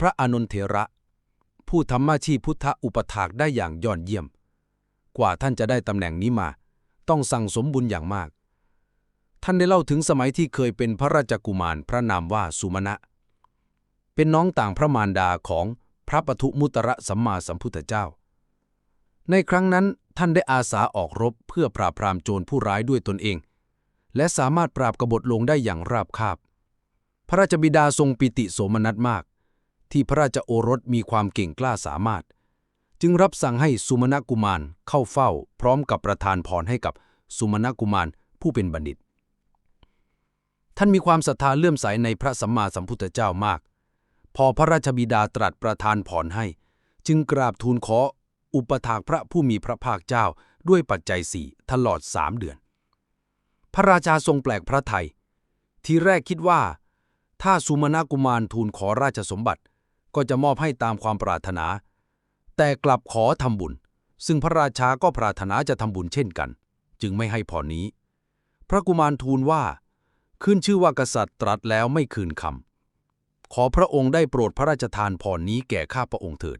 พระอนนเถระ ผู้ทำหน้าที่พุทธอุปถากได้อย่างยอดเยี่ยม กว่าท่านจะได้ตำแหน่งนี้มา ต้องสั่งสมบุญอย่างมาก ท่านได้เล่าถึงสมัยที่เคยเป็นพระราชกุมารพระนามว่าสุมาณะ เป็นน้องต่างพระมารดาของพระปทุมุตระสัมมาสัมพุทธเจ้า ในครั้งนั้นท่านได้อาสาออกรบเพื่อปราบปรามโจรผู้ร้ายด้วยตนเอง และสามารถปราบกบฏลงได้อย่างราบคาบ พระราชบิดาทรงปิติโสมนัสมาก ที่พระราชโอรสมีความเก่งกล้าสามารถ จึงรับสั่งให้สุมาณกุมารเข้าเฝ้า พร้อมกับประทานพรให้กับสุมาณกุมารผู้เป็นบัณฑิต ท่านมีความศรัทธาเลื่อมใสในพระสัมมาสัมพุทธเจ้ามาก พอพระราชบิดาตรัสประทานพรให้ จึงกราบทูลขออุปถากพระผู้มีพระภาคเจ้าด้วยปัจจัยสี่ตลอดสามเดือน พระราชาทรงแปลกพระไทย ทีแรกคิดว่า ถ้าสุมาณกุมารทูลขอราชสมบัติ ก็จะมอบให้ตามความปรารถนา แต่กลับขอทำบุญ ซึ่งพระราชาก็ปรารถนาจะทำบุญเช่นกัน จึงไม่ให้พรนี้ พระกุมารทูลว่า ขึ้นชื่อว่ากษัตริย์ตรัสแล้วไม่คืนคำขอพระองค์ได้โปรดพระราชทานพรนี้แก่ข้าพระองค์เถิด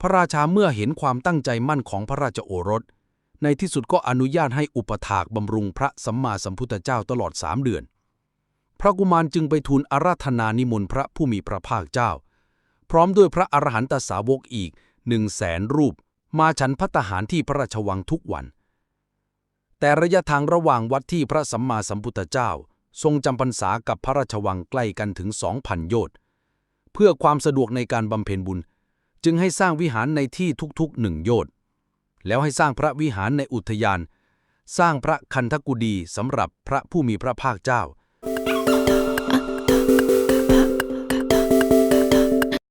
พระราชาเมื่อเห็นความตั้งใจมั่นของพระราชโอรส ในที่สุดก็อนุญาตให้อุปถากบำรุงพระสัมมาสัมพุทธเจ้าตลอดสามเดือนพระกุมารจึงไปทูลอาราธนานิมนต์พระผู้มีพระภาคเจ้า พร้อมด้วยพระอรหันตสาวกอีกหนึ่งแสนรูป มาฉันพัตหารที่พระราชวังทุกวัน แต่ระยะทางระหว่างวัดที่พระสัมมาสัมพุทธเจ้า ทรงจำพรรษากับพระราชวังใกล้กันถึงสองพันโยชน์เพื่อความสะดวกในการบำเพ็ญบุญ จึงให้สร้างวิหารในที่ทุกๆหนึ่งโยชน์แล้วให้สร้างพระวิหารในอุทยาน สร้างพระคันธกุฎีสำหรับพระผู้มีพระภาคเจ้า